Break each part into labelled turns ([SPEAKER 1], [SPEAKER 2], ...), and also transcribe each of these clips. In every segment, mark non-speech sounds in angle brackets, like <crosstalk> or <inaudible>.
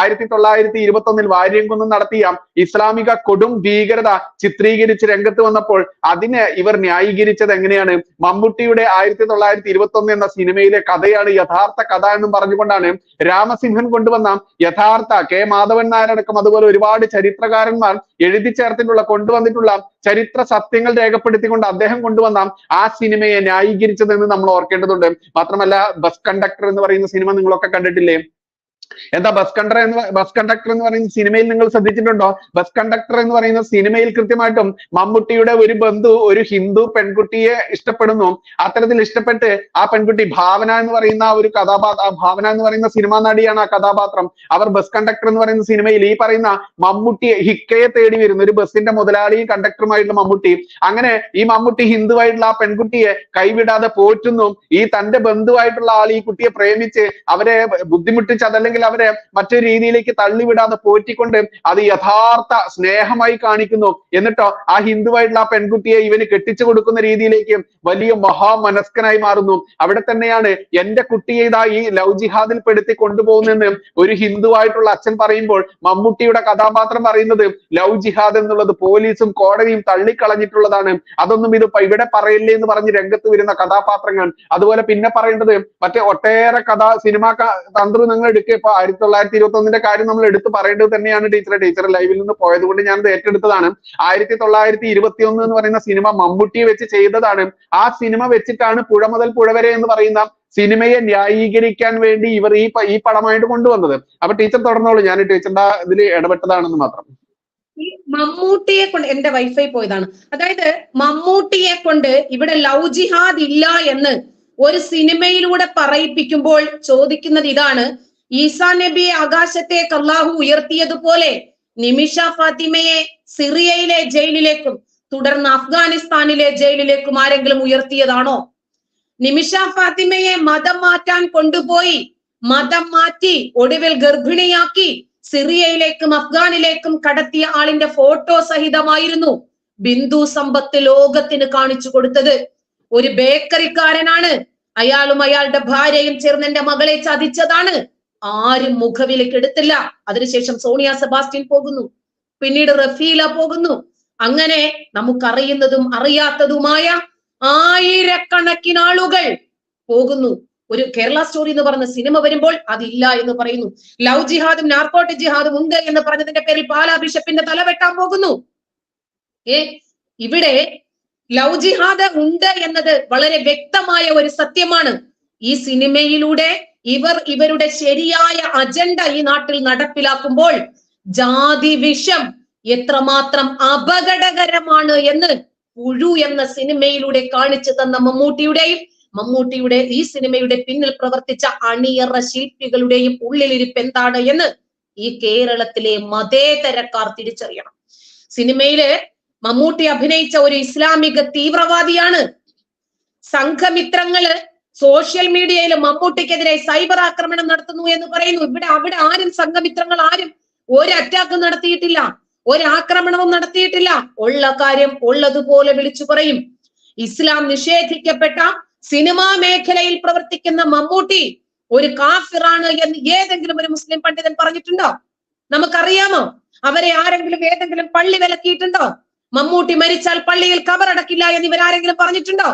[SPEAKER 1] ആയിരത്തി തൊള്ളായിരത്തി ഇരുപത്തി ഒന്നിൽ വാര്യംകുന്നം നടത്തിയ ഇസ്ലാമിക കൊടും ഭീകരത ചിത്രീകരിച്ച് രംഗത്ത് വന്നപ്പോൾ അതിനെ ഇവർ ന്യായീകരിച്ചത് എങ്ങനെയാണ്? മമ്മൂട്ടിയുടെ ആയിരത്തി തൊള്ളായിരത്തി ഇരുപത്തി ഒന്ന് എന്ന സിനിമയിലെ കഥയാണ് യഥാർത്ഥ കഥ എന്നും പറഞ്ഞുകൊണ്ടാണ് രാമസിംഹൻ കൊണ്ടുവന്ന യഥാർത്ഥ കെ മാധവൻ നായരടക്കം അതുപോലെ ഒരുപാട് ചരിത്രകാരന്മാർ എഴുതി ചേർത്തിട്ടുള്ള കൊണ്ടുവന്നിട്ടുള്ള ചരിത്ര സത്യങ്ങൾ രേഖപ്പെടുത്തിക്കൊണ്ട് അദ്ദേഹം കൊണ്ടുവന്ന ആ സിനിമയെ ന്യായീകരിച്ചതെന്ന് നമ്മൾ ഓർക്കേണ്ടതുണ്ട്. മാത്രമല്ല ബസ് കണ്ടക്ടർ എന്ന് പറയുന്ന സിനിമ നിങ്ങളൊക്കെ കണ്ടിട്ടില്ലേ? എന്താ ബസ് കണ്ടർ എന്ന് ബസ് കണ്ടക്ടർ എന്ന് പറയുന്ന സിനിമയിൽ നിങ്ങൾ ശ്രദ്ധിച്ചിട്ടുണ്ടോ? ബസ് കണ്ടക്ടർ എന്ന് പറയുന്ന സിനിമയിൽ കൃത്യമായിട്ടും മമ്മൂട്ടിയുടെ ഒരു ബന്ധു ഒരു ഹിന്ദു പെൺകുട്ടിയെ ഇഷ്ടപ്പെടുന്നു. അത്തരത്തിൽ ഇഷ്ടപ്പെട്ട് ആ പെൺകുട്ടി ഭാവന എന്ന് പറയുന്ന ഒരു കഥാപാത്ര ഭാവന എന്ന് പറയുന്ന സിനിമാ നടിയാണ് ആ കഥാപാത്രം. അവർ ബസ് കണ്ടക്ടർ എന്ന് പറയുന്ന സിനിമയിൽ ഈ പറയുന്ന മമ്മൂട്ടിയെ ഹിക്കയെ തേടി വരുന്ന ഒരു ബസ്സിന്റെ മുതലാളിയും കണ്ടക്ടറുമായിട്ടുള്ള മമ്മൂട്ടി. അങ്ങനെ ഈ മമ്മൂട്ടി ഹിന്ദുവായിട്ടുള്ള ആ പെൺകുട്ടിയെ കൈവിടാതെ പോറ്റുന്നു. ഈ തന്റെ ബന്ധുവായിട്ടുള്ള ആൾ ഈ കുട്ടിയെ പ്രേമിച്ച് അവരെ ബുദ്ധിമുട്ടിച്ച് അതല്ലെങ്കിൽ അവരെ മറ്റൊരു രീതിയിലേക്ക് തള്ളിവിടാതെ പോറ്റിക്കൊണ്ട് അത് യഥാർത്ഥ സ്നേഹമായി കാണിക്കുന്നു. എന്നിട്ടോ ആ ഹിന്ദുവായിട്ടുള്ള ആ പെൺകുട്ടിയെ ഇവന് കെട്ടിച്ചു കൊടുക്കുന്ന രീതിയിലേക്ക് വലിയ മഹാമനസ്കനായി മാറുന്നു. അവിടെ തന്നെയാണ് എന്റെ കുട്ടിയെ ഇതാ ഈ ലവ് ജിഹാദിൽ പെടുത്തി കൊണ്ടുപോകുന്നെന്ന് ഒരു ഹിന്ദുവായിട്ടുള്ള അച്ഛൻ പറയുമ്പോൾ മമ്മൂട്ടിയുടെ കഥാപാത്രം പറയുന്നത് ലവ് ജിഹാദ് എന്നുള്ളത് പോലീസും കോടതിയും തള്ളിക്കളഞ്ഞിട്ടുള്ളതാണ്. അതൊന്നും ഇത് ഇവിടെ പറയില്ലേ എന്ന് പറഞ്ഞ് രംഗത്ത് വരുന്ന കഥാപാത്രങ്ങൾ. അതുപോലെ പിന്നെ പറയേണ്ടത് മറ്റേ ഒട്ടേറെ കഥ സിനിമ തന്ത്രം നിങ്ങൾ എടുക്കുക ഇപ്പൊ ആയിരത്തി തൊള്ളായിരത്തി ഇരുപത്തി ഒന്നിന്റെ കാര്യം നമ്മൾ എടുത്തു പറയേണ്ടത് തന്നെയാണ് ടീച്ചറെ. ടീച്ചർ ലൈവിൽ നിന്ന് പോയത് കൊണ്ട് ഞാൻ ഏറ്റെടുത്തതാണ്. ആയിരത്തി തൊള്ളായിരത്തി ഇരുപത്തി ഒന്ന് എന്ന് പറയുന്ന സിനിമ മമ്മൂട്ടിയെ വെച്ച് ചെയ്തതാണ്. ആ സിനിമ വെച്ചിട്ടാണ് പുഴ മുതൽ പുഴ വരെ എന്ന് പറയുന്ന സിനിമയെ ന്യായീകരിക്കാൻ വേണ്ടി ഇവർ ഈ ഈ പടമായിട്ട് കൊണ്ടുവന്നത്. അപ്പൊ ടീച്ചർ തുടർന്നോളൂ. ഞാൻ ടീച്ചറുടെ ഇതിൽ ഇടപെട്ടതാണെന്ന് മാത്രം.
[SPEAKER 2] മമ്മൂട്ടിയെ കൊണ്ട് എന്റെ വൈഫൈ പോയതാണ്. അതായത് മമ്മൂട്ടിയെ കൊണ്ട് ഇവിടെ ലവ് ജിഹാദ് ഇല്ല എന്ന് ഒരു സിനിമയിലൂടെ പറയിപ്പിക്കുമ്പോൾ ചോദിക്കുന്നത് ഇതാണ്. ഈസാ നബി ആകാശത്തേക്ക് അള്ളാഹു ഉയർത്തിയതുപോലെ നിമിഷ ഫാത്തിമയെ സിറിയയിലെ ജയിലിലേക്കും തുടർന്ന് അഫ്ഗാനിസ്ഥാനിലെ ജയിലിലേക്കും ആരെങ്കിലും ഉയർത്തിയതാണോ? നിമിഷ ഫാത്തിമയെ മതം മാറ്റാൻ കൊണ്ടുപോയി മതം മാറ്റി ഒടുവിൽ ഗർഭിണിയാക്കി സിറിയയിലേക്കും അഫ്ഗാനിലേക്കും കടത്തിയ ആളിന്റെ ഫോട്ടോ സഹിതമായിരുന്നു ബിന്ദു സമ്പത്ത് ലോകത്തിന് കാണിച്ചു കൊടുത്തത്. ഒരു ബേക്കറിക്കാരനാണ്. അയാളും അയാളുടെ ഭാര്യയും ചേർന്ന് എന്റെ മകളെ ചതിച്ചതാണ്. ആരും മുഖവിലേക്ക് എടുത്തില്ല. അതിനുശേഷം സോണിയ സെബാസ്റ്റ്യൻ പോകുന്നു. പിന്നീട് റഫീല പോകുന്നു. അങ്ങനെ നമുക്കറിയുന്നതും അറിയാത്തതുമായ ആയിരക്കണക്കിന് ആളുകൾ പോകുന്നു. ഒരു കേരള സ്റ്റോറി എന്ന് പറഞ്ഞ സിനിമ വരുമ്പോൾ അതില്ല എന്ന് പറയുന്നു. ലവ് ജിഹാദും നാർക്കോട്ടിക് ജിഹാദും ഉണ്ട് എന്ന് പറഞ്ഞതിന്റെ പേരിൽ പാലാ ബിഷപ്പിന്റെ തല വെട്ടാൻ പോകുന്നു. ഏ ഇവിടെ ലവ് ജിഹാദ് ഉണ്ട് എന്നത് വളരെ വ്യക്തമായ ഒരു സത്യമാണ്. ഈ സിനിമയിലൂടെ ഇവർ ഇവരുടെ ശരിയായ അജണ്ട ഈ നാട്ടിൽ നടപ്പിലാക്കുമ്പോൾ ജാതി വിഷം എത്രമാത്രം അപകടകരമാണ് എന്ന് പുഴു എന്ന സിനിമയിലൂടെ കാണിച്ചു തന്ന മമ്മൂട്ടിയുടെയും മമ്മൂട്ടിയുടെ ഈ സിനിമയുടെ പിന്നിൽ പ്രവർത്തിച്ച അണിയറ ശില്പികളുടെയും ഉള്ളിലിരിപ്പ് എന്താണ് എന്ന് ഈ കേരളത്തിലെ മതേതരക്കാർ തിരിച്ചറിയണം. സിനിമയിൽ മമ്മൂട്ടി അഭിനയിച്ച ഒരു ഇസ്ലാമിക തീവ്രവാദിയാണ്. സംഘമിത്രങ്ങൾ സോഷ്യൽ മീഡിയയിൽ മമ്മൂട്ടിക്കെതിരെ സൈബർ ആക്രമണം നടത്തുന്നു എന്ന് പറയുന്നു. ഇവിടെ അവിടെ ആരും സംഘമിത്രങ്ങൾ ആരും ഒരു അറ്റാക്ക് നടത്തിയിട്ടില്ല. ഒരു ആക്രമണവും നടത്തിയിട്ടില്ല. ഉള്ള കാര്യം ഉള്ളതുപോലെ വിളിച്ചു പറയും. ഇസ്ലാം നിഷേധിക്കപ്പെട്ട സിനിമാ മേഖലയിൽ പ്രവർത്തിക്കുന്ന മമ്മൂട്ടി ഒരു കാഫിറാണ് എന്ന് ഏതെങ്കിലും ഒരു മുസ്ലിം പണ്ഡിതൻ പറഞ്ഞിട്ടുണ്ടോ? നമുക്കറിയാമോ? അവരെ ആരെങ്കിലും ഏതെങ്കിലും പള്ളി വിലക്കിയിട്ടുണ്ടോ? മമ്മൂട്ടി മരിച്ചാൽ പള്ളിയിൽ കബറടക്കില്ല എന്ന് ഇവരാരെങ്കിലും പറഞ്ഞിട്ടുണ്ടോ?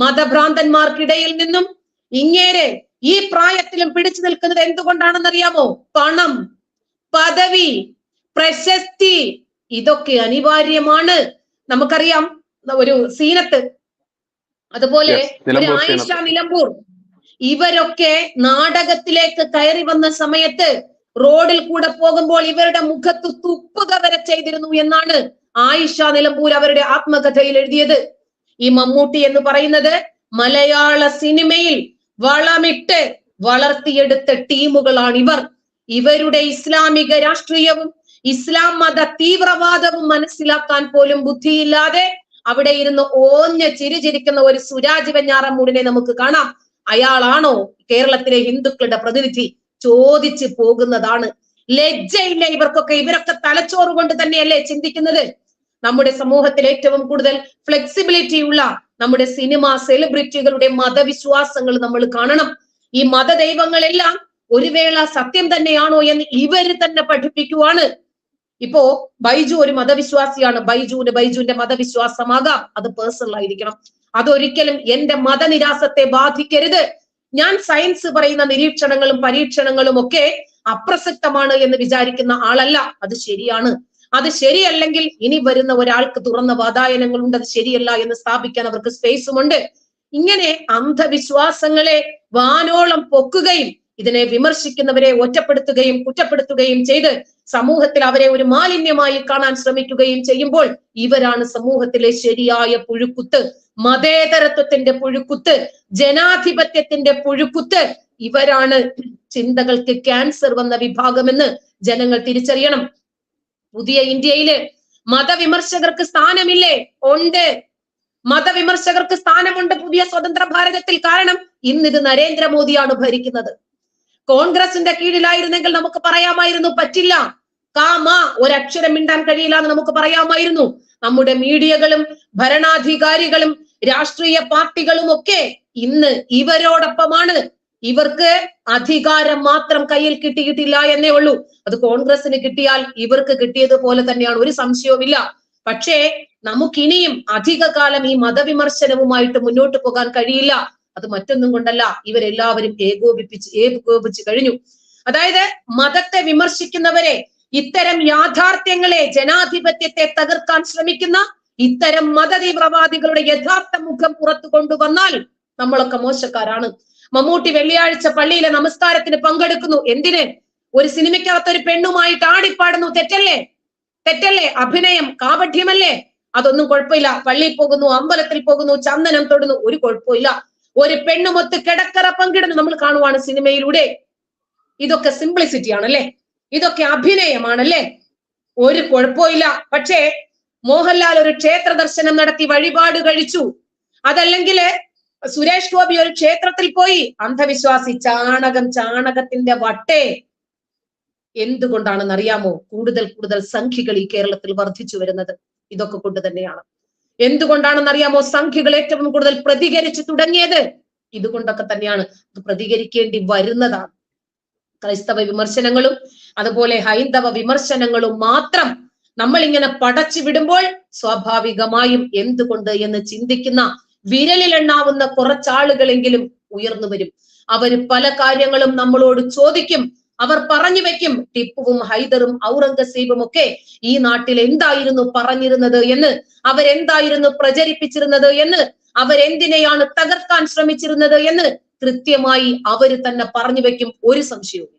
[SPEAKER 2] മതഭ്രാന്തന്മാർക്കിടയിൽ നിന്നും ഇങ്ങേരെ ഈ പ്രായത്തിലും പിടിച്ചു നിൽക്കുന്നത് എന്തുകൊണ്ടാണെന്നറിയാമോ? പണം പദവി പ്രശസ്തി ഇതൊക്കെ അനിവാര്യമാണ്. നമുക്കറിയാം ഒരു സീനത്ത് അതുപോലെ ഒരു ആയിഷ നിലമ്പൂർ. ഇവരൊക്കെ നാടകത്തിലേക്ക് കയറി വന്ന സമയത്ത് റോഡിൽ കൂടെ പോകുമ്പോൾ ഇവരുടെ മുഖത്ത് തുപ്പുക വരെ ചെയ്തിരുന്നു എന്നാണ് ആയിഷ നിലമ്പൂർ അവരുടെ ആത്മകഥയിൽ എഴുതിയത്. ഈ മമ്മൂട്ടി എന്ന് പറയുന്നത് മലയാള സിനിമയിൽ വളമിട്ട് വളർത്തിയെടുത്ത ടീമുകളാണ് ഇവർ. ഇവരുടെ ഇസ്ലാമിക രാഷ്ട്രീയവും ഇസ്ലാം മത തീവ്രവാദവും മനസ്സിലാക്കാൻ പോലും ബുദ്ധിയില്ലാതെ അവിടെ ഇരുന്ന് ഓഞ്ഞ ചിരിചിരിക്കുന്ന ഒരു സുരാജ് വെഞ്ഞാറമൂടിനെ നമുക്ക് കാണാം. അയാളാണോ കേരളത്തിലെ ഹിന്ദുക്കളുടെ പ്രതിനിധി ചോദിച്ചു പോകുന്നതാണ്. ലജ്ജയില്ല ഇവർക്കൊക്കെ ഇവരൊക്കെ തലച്ചോറ് കൊണ്ട് തന്നെയല്ലേ ചിന്തിക്കുന്നത്? നമ്മുടെ സമൂഹത്തിൽ ഏറ്റവും കൂടുതൽ ഫ്ലെക്സിബിലിറ്റി ഉള്ള നമ്മുടെ സിനിമ സെലിബ്രിറ്റികളുടെ മതവിശ്വാസങ്ങൾ നമ്മൾ കാണണം. ഈ മതദൈവങ്ങളെല്ലാം ഒരു വേള സത്യം തന്നെയാണോ എന്ന് ഇവർ തന്നെ പഠിപ്പിക്കുവാണ്. ഇപ്പോ ബൈജു ഒരു മതവിശ്വാസിയാണ്. ബൈജുവിന് ബൈജുവിന്റെ മതവിശ്വാസമാകാം. അത് പേഴ്സണൽ ആയിരിക്കണം. അതൊരിക്കലും എന്റെ മതനിരാസത്തെ ബാധിക്കരുത്. ഞാൻ സയൻസ് പറയുന്ന നിരീക്ഷണങ്ങളും പരീക്ഷണങ്ങളും ഒക്കെ അപ്രസക്തമാണ് എന്ന് വിചാരിക്കുന്ന ആളല്ല. അത് ശരിയാണ്. അത് ശരിയല്ലെങ്കിൽ ഇനി വരുന്ന ഒരാൾക്ക് തുറന്ന വാതായനങ്ങളുണ്ട് അത് ശരിയല്ല എന്ന് സ്ഥാപിക്കാൻ അവർക്ക് സ്പേസുമുണ്ട് ഇങ്ങനെ അന്ധവിശ്വാസങ്ങളെ വാനോളം പൊക്കുകയും ഇതിനെ വിമർശിക്കുന്നവരെ ഒറ്റപ്പെടുത്തുകയും കുറ്റപ്പെടുത്തുകയും ചെയ്ത് സമൂഹത്തിൽ അവരെ ഒരു മാലിന്യമായി കാണാൻ ശ്രമിക്കുകയും ചെയ്യുമ്പോൾ ഇവരാണ് സമൂഹത്തിലെ ശരിയായ പുഴുക്കുത്ത്. മതേതരത്വത്തിന്റെ പുഴുക്കുത്ത് ജനാധിപത്യത്തിന്റെ പുഴുക്കുത്ത്. ഇവരാണ് ചിന്തകൾക്ക് ക്യാൻസർ വന്ന വിഭാഗമെന്ന് ജനങ്ങൾ തിരിച്ചറിയണം. പുതിയ ഇന്ത്യയിൽ മതവിമർശകർക്ക് സ്ഥാനമില്ലേ? ഉണ്ട്. മതവിമർശകർക്ക് സ്ഥാനമുണ്ട് പുതിയ സ്വതന്ത്ര ഭാരതത്തിൽ. കാരണം ഇന്നിത് നരേന്ദ്രമോദിയാണ് ഭരിക്കുന്നത്. കോൺഗ്രസിന്റെ കീഴിലായിരുന്നെങ്കിൽ നമുക്ക് പറയാമായിരുന്നു പറ്റില്ല. കാമ ഒരക്ഷരം മിണ്ടാൻ കഴിയില്ല എന്ന് നമുക്ക് പറയാമായിരുന്നു. നമ്മുടെ മീഡിയകളും ഭരണാധികാരികളും രാഷ്ട്രീയ പാർട്ടികളും ഒക്കെ ഇന്ന് ഇവരോടൊപ്പമാണ്. ഇവർക്ക് അധികാരം മാത്രം കയ്യിൽ കിട്ടിയിട്ടില്ല എന്നേ ഉള്ളൂ. അത് കോൺഗ്രസിന് കിട്ടിയാൽ ഇവർക്ക് കിട്ടിയതുപോലെ തന്നെയാണ്. ഒരു സംശയവുമില്ല. പക്ഷേ നമുക്കിനിയും അധിക കാലം ഈ മതവിമർശനവുമായിട്ട് മുന്നോട്ട് പോകാൻ കഴിയില്ല. അത് മറ്റൊന്നും കൊണ്ടല്ല ഇവരെല്ലാവരും ഏകോപിപ്പിച്ച് ഏകോപിച്ച് കഴിഞ്ഞു. അതായത് മതത്തെ വിമർശിക്കുന്നവരെ ഇത്തരം യാഥാർത്ഥ്യങ്ങളെ ജനാധിപത്യത്തെ തകർക്കാൻ ശ്രമിക്കുന്ന ഇത്തരം മതതീവ്രവാദികളുടെ യഥാർത്ഥ മുഖം പുറത്തു കൊണ്ടുവന്നാൽ നമ്മളൊക്കെ മോശക്കാരാണ്. മമ്മൂട്ടി വെള്ളിയാഴ്ച പള്ളിയിലെ നമസ്കാരത്തിന് പങ്കെടുക്കുന്നു. എന്തിന്? ഒരു സിനിമയ്ക്കകത്ത് ഒരു പെണ്ണുമായിട്ട് ആടിപ്പാടുന്നു. തെറ്റല്ലേ? തെറ്റല്ലേ? അഭിനയം കാപഠ്യമല്ലേ? അതൊന്നും കുഴപ്പമില്ല. പള്ളിയിൽ പോകുന്നു അമ്പലത്തിൽ പോകുന്നു ചന്ദനം തൊടുന്നു. ഒരു കുഴപ്പമില്ല. ഒരു പെണ്ണുമൊത്ത് കിടക്കറ പങ്കിടുന്നു. നമ്മൾ കാണുവാണ് സിനിമയിലൂടെ. ഇതൊക്കെ സിംപ്ലിസിറ്റി ആണല്ലേ ഇതൊക്കെ അഭിനയമാണല്ലേ? ഒരു കുഴപ്പമില്ല. പക്ഷേ മോഹൻലാൽ ഒരു ക്ഷേത്ര ദർശനം നടത്തി വഴിപാട് കഴിച്ചു. അതല്ലെങ്കിൽ സുരേഷ് ഗോപി ഒരു ക്ഷേത്രത്തിൽ പോയി അന്ധവിശ്വാസി ചാണകം ചാണകത്തിന്റെ വട്ടേ. എന്തുകൊണ്ടാണെന്ന് അറിയാമോ കൂടുതൽ കൂടുതൽ സംഖ്യകൾ ഈ കേരളത്തിൽ വർദ്ധിച്ചു വരുന്നത്. ഇതൊക്കെ കൊണ്ട് തന്നെയാണ്. എന്തുകൊണ്ടാണെന്ന് അറിയാമോ സംഖ്യകൾ ഏറ്റവും കൂടുതൽ പ്രതികരിച്ചു തുടങ്ങിയത്? ഇതുകൊണ്ടൊക്കെ തന്നെയാണ്. പ്രതികരിക്കേണ്ടി വരുന്നതാണ്. ക്രൈസ്തവ വിമർശനങ്ങളും അതുപോലെ ഹൈന്ദവ വിമർശനങ്ങളും മാത്രം നമ്മൾ ഇങ്ങനെ പടച്ചു വിടുമ്പോൾ സ്വാഭാവികമായും എന്തുകൊണ്ട് എന്ന് ചിന്തിക്കുന്ന വിരലിലെണ്ണാവുന്ന കുറച്ചാളുകളെങ്കിലും ഉയർന്നു വരും. അവർ പല കാര്യങ്ങളും നമ്മളോട് ചോദിക്കും. അവർ പറഞ്ഞു വെക്കും. ടിപ്പുവും ഹൈദറും ഔറംഗസീബും ഒക്കെ ഈ നാട്ടിൽ എന്തായിരുന്നു പറഞ്ഞിരുന്നത് എന്ന് അവരെന്തായിരുന്നു പ്രചരിപ്പിച്ചിരുന്നത് എന്ന് അവരെന്തിനെയാണ് തകർക്കാൻ ശ്രമിച്ചിരുന്നത് എന്ന് കൃത്യമായി അവർ തന്നെ പറഞ്ഞു വെക്കും. ഒരു സംശയവുമില്ല.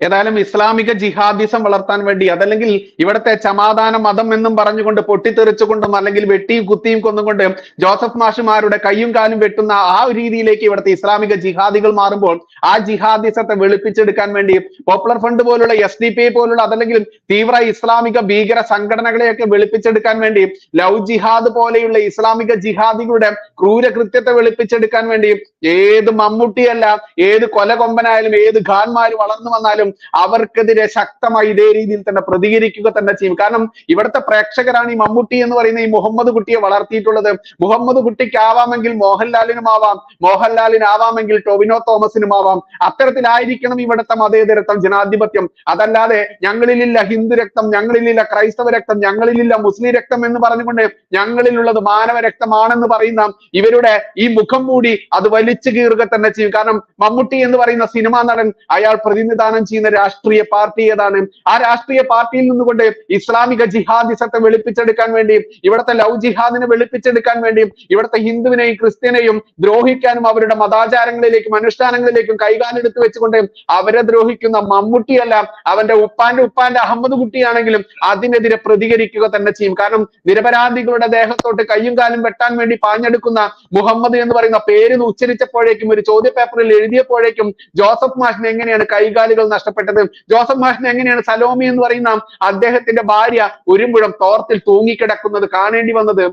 [SPEAKER 1] ഏതായാലും ഇസ്ലാമിക ജിഹാദിസം വളർത്താൻ വേണ്ടി അതല്ലെങ്കിൽ ഇവിടുത്തെ ചമാധാന മതം എന്നും പറഞ്ഞുകൊണ്ട് പൊട്ടിത്തെറിച്ചുകൊണ്ടും അല്ലെങ്കിൽ വെട്ടിയും കുത്തിയും കൊന്നുകൊണ്ട് ജോസഫ് മാഷുമാരുടെ കയ്യും കാലും വെട്ടുന്ന ആ ഒരു രീതിയിലേക്ക് ഇവിടുത്തെ ഇസ്ലാമിക ജിഹാദികൾ മാറുമ്പോൾ ആ ജിഹാദിസത്തെ വെളുപ്പിച്ചെടുക്കാൻ വേണ്ടി പോപ്പുലർ ഫ്രണ്ട് പോലുള്ള എസ് ഡി പി ഐ പോലുള്ള അതല്ലെങ്കിൽ തീവ്ര ഇസ്ലാമിക ഭീകര സംഘടനകളെയൊക്കെ വെളുപ്പിച്ചെടുക്കാൻ വേണ്ടി ലവ് ജിഹാദ് പോലെയുള്ള ഇസ്ലാമിക ജിഹാദികളുടെ ക്രൂരകൃത്യത്തെ വെളുപ്പിച്ചെടുക്കാൻ വേണ്ടി ഏത് മമ്മൂട്ടിയല്ല ഏത് കൊലകൊമ്പനായാലും ഏത് ഖാൻമാര് വളർന്നു വന്നാലും അവർക്കെതിരെ ശക്തമായി ഇതേ രീതിയിൽ തന്നെ പ്രതികരിക്കുക തന്നെ ചെയ്യും. കാരണം ഇവിടുത്തെ പ്രേക്ഷകരാണ് ഈ മമ്മൂട്ടി എന്ന് പറയുന്ന ഈ മുഹമ്മദ് കുട്ടിയെ വളർത്തിയിട്ടുള്ളത്. മുഹമ്മദ് കുട്ടിക്ക് ആവാമെങ്കിൽ മോഹൻലാലിനും ആവാം. മോഹൻലാലിന് ആവാമെങ്കിൽ ടൊവിനോ തോമസിനും ആവാം. അത്തരത്തിലായിരിക്കണം ഇവിടുത്തെ മതേതരത്വം ജനാധിപത്യം. അതല്ലാതെ ഞങ്ങളിലില്ല ഹിന്ദു രക്തം ഞങ്ങളിലില്ല ക്രൈസ്തവ രക്തം ഞങ്ങളിലില്ല മുസ്ലിം രക്തം എന്ന് പറഞ്ഞുകൊണ്ട് ഞങ്ങളിലുള്ളത് മാനവ രക്തമാണെന്ന് പറയുന്ന ഇവരുടെ ഈ മുഖം മൂടി അത് വലിച്ചു കീറുക തന്നെ ചെയ്യും. കാരണം മമ്മൂട്ടി എന്ന് പറയുന്ന സിനിമാ നടൻ അയാൾ പ്രതിനിധാനം ചെയ്യുന്ന രാഷ്ട്രീയ പാർട്ടി ഏതാണ്? ആ രാഷ്ട്രീയ പാർട്ടിയിൽ നിന്നുകൊണ്ട് ഇസ്ലാമിക ജിഹാദിസത്തെ വെളുപ്പിച്ചെടുക്കാൻ വേണ്ടിയും ഇവിടുത്തെ ലവ് ജിഹാദിനെ വെളുപ്പിച്ചെടുക്കാൻ വേണ്ടിയും ഇവിടുത്തെ ഹിന്ദുവിനെയും ക്രിസ്ത്യനെയും ദ്രോഹിക്കാനും അവരുടെ മതാചാരങ്ങളിലേക്കും അനുഷ്ഠാനങ്ങളിലേക്കും കൈകാലെടുത്ത് വെച്ചുകൊണ്ട് അവരെ ദ്രോഹിക്കുന്ന മമ്മൂട്ടിയല്ല അവന്റെ ഉപ്പാന്റെ ഉപ്പാന്റെ അഹമ്മദ് കുട്ടിയാണെങ്കിലും അതിനെതിരെ പ്രതികരിക്കുക തന്നെ ചെയ്യും. കാരണം നിരപരാധികളുടെ ദേഹത്തോട്ട് കയ്യും കാലും വെട്ടാൻ വേണ്ടി പാഞ്ഞെടുക്കുന്ന മുഹമ്മദ് എന്ന് പറയുന്ന പേര് ഉച്ചരിച്ചപ്പോഴേക്കും ഒരു ചോദ്യ പേപ്പറിൽ എഴുതിയപ്പോഴേക്കും ജോസഫ് മാഷിന് എങ്ങനെയാണ് കൈകാലുകൾ നഷ്ടപ്പെട്ടത് ജോസഫ് മാഷിന് എങ്ങനെയാണ് സലോമി എന്ന് പറയുന്ന അദ്ദേഹത്തിന്റെ ഭാര്യ ഒരു മുഴം തോർത്തിൽ തൂങ്ങിക്കിടക്കുന്നത് കാണേണ്ടി വന്നത്?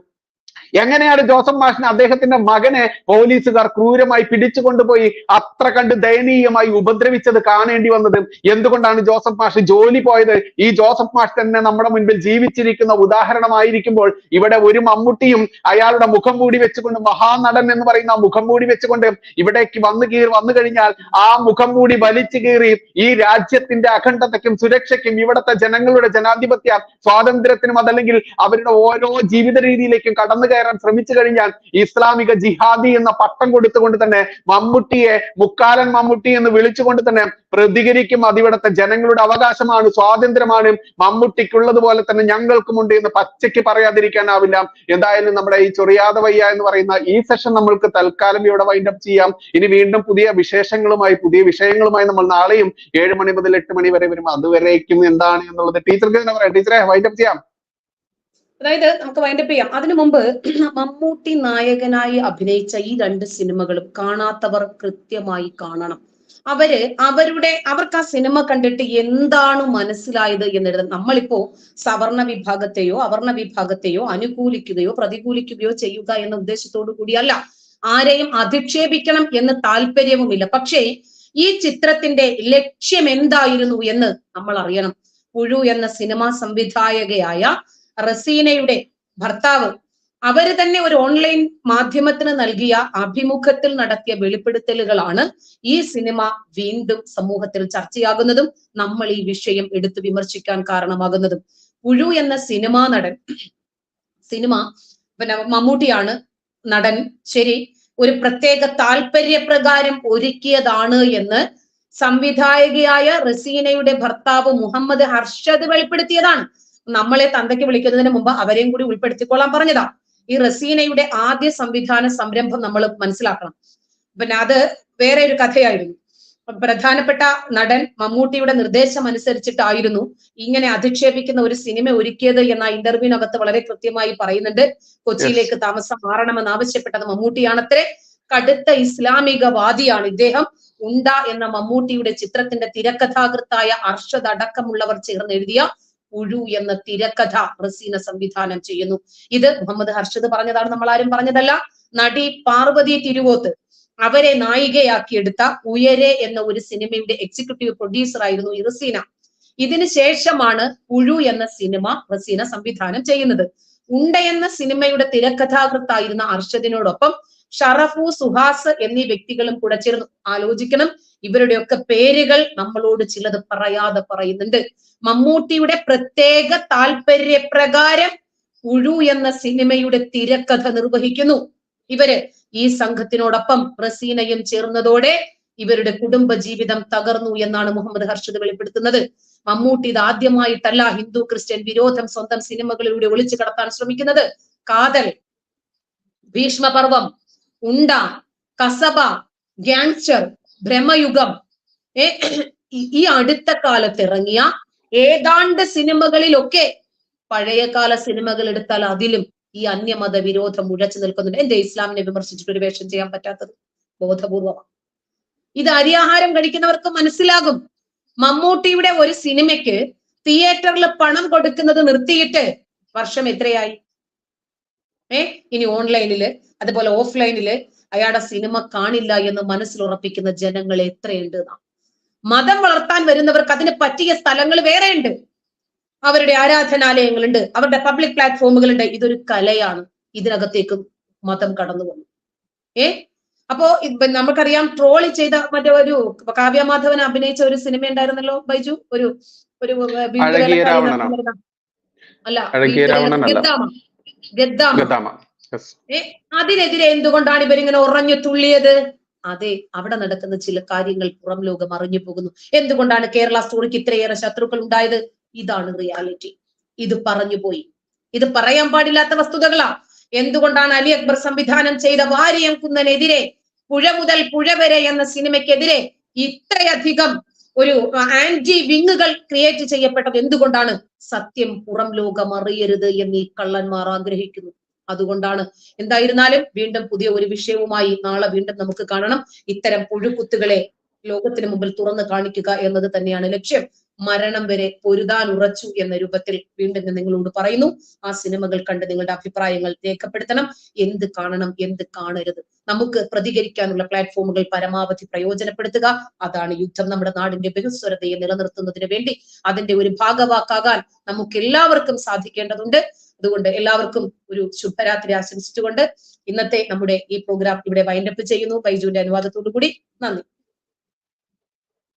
[SPEAKER 1] എങ്ങനെയാണ് ജോസഫ് മാഷിന് അദ്ദേഹത്തിന്റെ മകനെ പോലീസുകാർ ക്രൂരമായി പിടിച്ചു കൊണ്ടുപോയി അത്ര കണ്ട് ദയനീയമായി ഉപദ്രവിച്ചത് കാണേണ്ടി വന്നത് എന്തുകൊണ്ടാണ് ജോസഫ് മാഷ് ജോലി പോയത്? ഈ ജോസഫ് മാഷ് തന്നെ നമ്മുടെ മുൻപിൽ ജീവിച്ചിരിക്കുന്ന ഉദാഹരണമായിരിക്കുമ്പോൾ ഇവിടെ ഒരു മമ്മൂട്ടിയും അയാളുടെ മുഖം മൂടി വെച്ചുകൊണ്ട് മഹാനടൻ എന്ന് പറയുന്ന മുഖം മൂടി വെച്ചുകൊണ്ട് ഇവിടേക്ക് വന്നു കീറി വന്നു കഴിഞ്ഞാൽ ആ മുഖം മൂടി വലിച്ചു കീറി ഈ രാജ്യത്തിന്റെ അഖണ്ഡതയ്ക്കും സുരക്ഷയ്ക്കും ഇവിടുത്തെ ജനങ്ങളുടെ ജനാധിപത്യ സ്വാതന്ത്ര്യത്തിനും അതല്ലെങ്കിൽ അവരുടെ ഓരോ ജീവിത രീതിയിലേക്കും കടന്നു കയറാൻ ശ്രമിച്ചു കഴിഞ്ഞാൽ ഇസ്ലാമിക ജിഹാദി എന്ന പട്ടം കൊടുത്തുകൊണ്ട് തന്നെ മമ്മൂട്ടിയെ മുക്കാലൻ മമ്മൂട്ടി എന്ന് വിളിച്ചുകൊണ്ട് തന്നെ പ്രതികരിക്കും അതിവിടുത്തെ ജനങ്ങളുടെ അവകാശമാണ് സ്വാതന്ത്ര്യമാണ്. മമ്മൂട്ടിക്കുള്ളതുപോലെ തന്നെ ഞങ്ങൾക്കുമുണ്ട് എന്ന് പച്ചയ്ക്ക് പറയാതിരിക്കാനാവില്ല. എന്തായാലും നമ്മുടെ ഈ ചൊറിയാതെ വയ്യ എന്ന് പറയുന്ന ഈ സെഷൻ നമ്മൾക്ക് തൽക്കാലം ഇവിടെ വൈൻഡ് അപ്പ് ചെയ്യാം. ഇനി വീണ്ടും പുതിയ വിശേഷങ്ങളുമായി പുതിയ വിഷയങ്ങളുമായി നമ്മൾ നാളെയും ഏഴ് മണി മുതൽ എട്ട് മണി വരെ വരും. അതുവരേക്കും എന്താണ് എന്നുള്ളത് ടീച്ചർക്ക് തന്നെ പറയാം. ടീച്ചറെ വൈൻഡ് അപ്പ് ചെയ്യാം.
[SPEAKER 2] അതായത് നമുക്ക് വൈൻഡപ്പ് ചെയ്യാം. അതിനു മുമ്പ് <clears throat> മമ്മൂട്ടി നായകനായി അഭിനയിച്ച ഈ രണ്ട് സിനിമകളും കാണാത്തവർ കൃത്യമായി കാണണം. അവർ അവരുടെ അവർക്ക് ആ സിനിമ കണ്ടിട്ട് എന്താണ് മനസ്സിലായത് എന്നെഴുതാൻ നമ്മളിപ്പോ സവർണ വിഭാഗത്തെയോ അവർണ വിഭാഗത്തെയോ അനുകൂലിക്കുകയോ പ്രതികൂലിക്കുകയോ ചെയ്യുക എന്ന ഉദ്ദേശത്തോടു കൂടിയല്ല. ആരെയും അധിക്ഷേപിക്കണം എന്ന് താല്പര്യവുമില്ല. പക്ഷേ ഈ ചിത്രത്തിന്റെ ലക്ഷ്യം എന്തായിരുന്നു എന്ന് നമ്മൾ അറിയണം പുഴു എന്ന സിനിമാ സംവിധായകയായ റസീനയുടെ ഭർത്താവ്. അവർ തന്നെ ഒരു ഓൺലൈൻ മാധ്യമത്തിന് നൽകിയ അഭിമുഖത്തിൽ നടത്തിയ വെളിപ്പെടുത്തലുകളാണ് ഈ സിനിമ വീണ്ടും സമൂഹത്തിൽ ചർച്ചയാകുന്നതും നമ്മൾ ഈ വിഷയം എടുത്തു വിമർശിക്കാൻ കാരണമാകുന്നതും. പുഴു എന്ന സിനിമാ നടൻ സിനിമ പിന്നെ മമ്മൂട്ടിയാണ് നടൻ. ശരി ഒരു പ്രത്യേക താല്പര്യപ്രകാരം ഒരുക്കിയതാണ് എന്ന് സംവിധായകയായ റസീനയുടെ ഭർത്താവ് മുഹമ്മദ് ഹർഷദ് വെളിപ്പെടുത്തിയതാണ്. നമ്മളെ തന്തയ്ക്ക് വിളിക്കുന്നതിന് മുമ്പ് അവരെയും കൂടി ഉൾപ്പെടുത്തിക്കൊള്ളാൻ പറഞ്ഞതാ. ഈ റസീനയുടെ ആദ്യ സംവിധാന സംരംഭം നമ്മൾ മനസ്സിലാക്കണം. പിന്നെ അത് വേറെ ഒരു കഥയായിരുന്നു. പ്രധാനപ്പെട്ട നടൻ മമ്മൂട്ടിയുടെ നിർദ്ദേശം അനുസരിച്ചിട്ടായിരുന്നു ഇങ്ങനെ അധിക്ഷേപിക്കുന്ന ഒരു സിനിമ ഒരുക്കിയത് എന്ന ഇന്റർവ്യൂവിനകത്ത് വളരെ കൃത്യമായി പറയുന്നുണ്ട്. കൊച്ചിയിലേക്ക് താമസം മാറണമെന്ന് ആവശ്യപ്പെട്ടത് മമ്മൂട്ടിയാണത്രേ. കടുത്ത ഇസ്ലാമികവാദിയാണ് ഇദ്ദേഹം. ഉണ്ട എന്ന മമ്മൂട്ടിയുടെ ചിത്രത്തിന്റെ തിരക്കഥാകൃത്തായ അർഷദ് അടക്കമുള്ളവർ ചേർന്ന് എഴുതിയ പുഴു എന്ന തിരക്കഥ റസീന സംവിധാനം ചെയ്യുന്നു. ഇത് മുഹമ്മദ് ഹർഷദ് പറഞ്ഞതാണ് നമ്മൾ ആരും പറഞ്ഞതല്ല. നടി പാർവതി തിരുവോത്ത് അവരെ നായികയാക്കിയെടുത്ത ഉയരെ എന്ന ഒരു സിനിമയുടെ എക്സിക്യൂട്ടീവ് പ്രൊഡ്യൂസർ ആയിരുന്നു റസീന ഇതിന് ശേഷമാണ് പുഴു എന്ന സിനിമ റസീന സംവിധാനം ചെയ്യുന്നത്. ഉണ്ട എന്ന സിനിമയുടെ തിരക്കഥാകൃത്തായിരുന്ന അർഷദിനോടൊപ്പം ഷറഫു സുഹാസ് എന്നീ വ്യക്തികളും കൂടെ ചേർന്ന് ആലോചിക്കണം. ഇവരുടെയൊക്കെ പേരുകൾ നമ്മളോട് ചിലത് പറയാതെ പറയുന്നുണ്ട്. മമ്മൂട്ടിയുടെ പ്രത്യേക താല്പര്യപ്രകാരം ഉഴു എന്ന സിനിമയുടെ തിരക്കഥ നിർവഹിക്കുന്നു. ഇവർ ഈ സംഘത്തിനോടൊപ്പം റസീനയും ചേർന്നതോടെ ഇവരുടെ കുടുംബ ജീവിതം തകർന്നു എന്നാണ് മുഹമ്മദ് ഹർഷദ് വെളിപ്പെടുത്തുന്നത്. മമ്മൂട്ടി ഇത് ആദ്യമായിട്ടല്ല ഹിന്ദു ക്രിസ്ത്യൻ വിരോധം സ്വന്തം സിനിമകളിലൂടെ ഒളിച്ചു കടത്താൻ ശ്രമിക്കുന്നത്. കാതൽ ഭീഷ്മപർവം ഉണ്ട കസബ ഗ്യാങ്സ്റ്റർ ഭ്രമയുഗം. ഏ ഈ- അടുത്ത കാലത്ത് ഇറങ്ങിയ ഏതാണ്ട് സിനിമകളിലൊക്കെ പഴയകാല സിനിമകൾ എടുത്താൽ അതിലും ഈ അന്യമത വിരോധം ഉഴച്ചു നിൽക്കുന്നുണ്ട്. എന്റെ ഇസ്ലാമിനെ വിമർശിച്ചിട്ട് ഒരു വേഷം ചെയ്യാൻ പറ്റാത്തത്? ബോധപൂർവമാണ് ഇത് അരിയാഹാരം കഴിക്കുന്നവർക്ക് മനസ്സിലാകും. മമ്മൂട്ടിയുടെ ഒരു സിനിമയ്ക്ക് തിയേറ്ററിൽ പണം കൊടുക്കുന്നത് നിർത്തിയിട്ട് വർഷം എത്രയായി? ഏ? ഇനി ഓൺലൈനിൽ അതുപോലെ ഓഫ്ലൈനിൽ അയാളുടെ സിനിമ കാണില്ല എന്ന് മനസ്സിൽ ഉറപ്പിക്കുന്ന ജനങ്ങൾ എത്രയുണ്ട് മതം വളർത്താൻ വരുന്നവർക്ക് അതിന് പറ്റിയ സ്ഥലങ്ങൾ വേറെയുണ്ട് അവരുടെ ആരാധനാലയങ്ങളുണ്ട് അവരുടെ പബ്ലിക് പ്ലാറ്റ്ഫോമുകളുണ്ട് ഇതൊരു കലയാണ്. ഇതിനകത്തേക്കും മതം കടന്നു വന്നു. ഏ? അപ്പോ നമുക്കറിയാം ട്രോളി ചെയ്ത മറ്റേ ഒരു കാവ്യമാധവൻ അഭിനയിച്ച ഒരു സിനിമ ഉണ്ടായിരുന്നല്ലോ ബൈജു? ഒരു ഒരു? അല്ല. ഗദ്ദാമ. അതിനെതിരെ എന്തുകൊണ്ടാണ് ഇവരിങ്ങനെ ഉറഞ്ഞു തുള്ളിയത്? അതെ അവിടെ നടക്കുന്ന ചില കാര്യങ്ങൾ പുറം ലോകം അറിഞ്ഞു പോകുന്നു. എന്തുകൊണ്ടാണ് കേരള സ്റ്റോറിക്ക് ഇത്രയേറെ ശത്രുക്കൾ ഉണ്ടായത്? ഇതാണ് റിയാലിറ്റി ഇത് പറഞ്ഞു പോയി. ഇത് പറയാൻ പാടില്ലാത്ത വസ്തുതകളാ. എന്തുകൊണ്ടാണ് അലി അക്ബർ സംവിധാനം ചെയ്ത വാരിയം കുന്നനെതിരെ പുഴ മുതൽ പുഴ വരെ എന്ന സിനിമയ്ക്കെതിരെ ഇത്രയധികം ഒരു ആന്റി വിങ്ങുകൾ ക്രിയേറ്റ് ചെയ്യപ്പെട്ടത് എന്തുകൊണ്ടാണ്? സത്യം പുറം ലോകം അറിയരുത് എന്ന് ഈ കള്ളന്മാർ ആഗ്രഹിക്കുന്നു. അതുകൊണ്ടാണ് എന്തായിരുന്നാലും വീണ്ടും പുതിയ ഒരു വിഷയവുമായി നാളെ വീണ്ടും നമുക്ക് കാണണം. ഇത്തരം പുഴുക്കുത്തുകളെ ലോകത്തിന് മുമ്പിൽ തുറന്നു കാണിക്കുക എന്നത് തന്നെയാണ് ലക്ഷ്യം. മരണം വരെ പൊരുതാൻ ഉറച്ചു എന്ന രൂപത്തിൽ വീണ്ടും നിങ്ങളോട് പറയുന്നു. ആ സിനിമകൾ കണ്ട് നിങ്ങളുടെ അഭിപ്രായങ്ങൾ രേഖപ്പെടുത്തണം. എന്ത് കാണണം എന്ത് കാണരുത്? നമുക്ക് പ്രതികരിക്കാനുള്ള പ്ലാറ്റ്ഫോമുകൾ പരമാവധി പ്രയോജനപ്പെടുത്തുക. അതാണ് യുദ്ധം നമ്മുടെ നാടിന്റെ ബഹുസ്വരതയെ നിലനിർത്തുന്നതിന് വേണ്ടി. അതിന്റെ ഒരു ഭാഗവാക്കാകാൻ നമുക്ക് എല്ലാവർക്കും സാധിക്കേണ്ടതുണ്ട്. അതുകൊണ്ട് എല്ലാവർക്കും ഒരു ശുഭരാത്രി ആശംസിച്ചുകൊണ്ട് ഇന്നത്തെ നമ്മുടെ ഈ പ്രോഗ്രാം ഇവിടെ വൈൻഡപ്പ് ചെയ്യുന്നു. ബൈജുവിന്റെ അനുവാദത്തോടു കൂടി നന്ദി.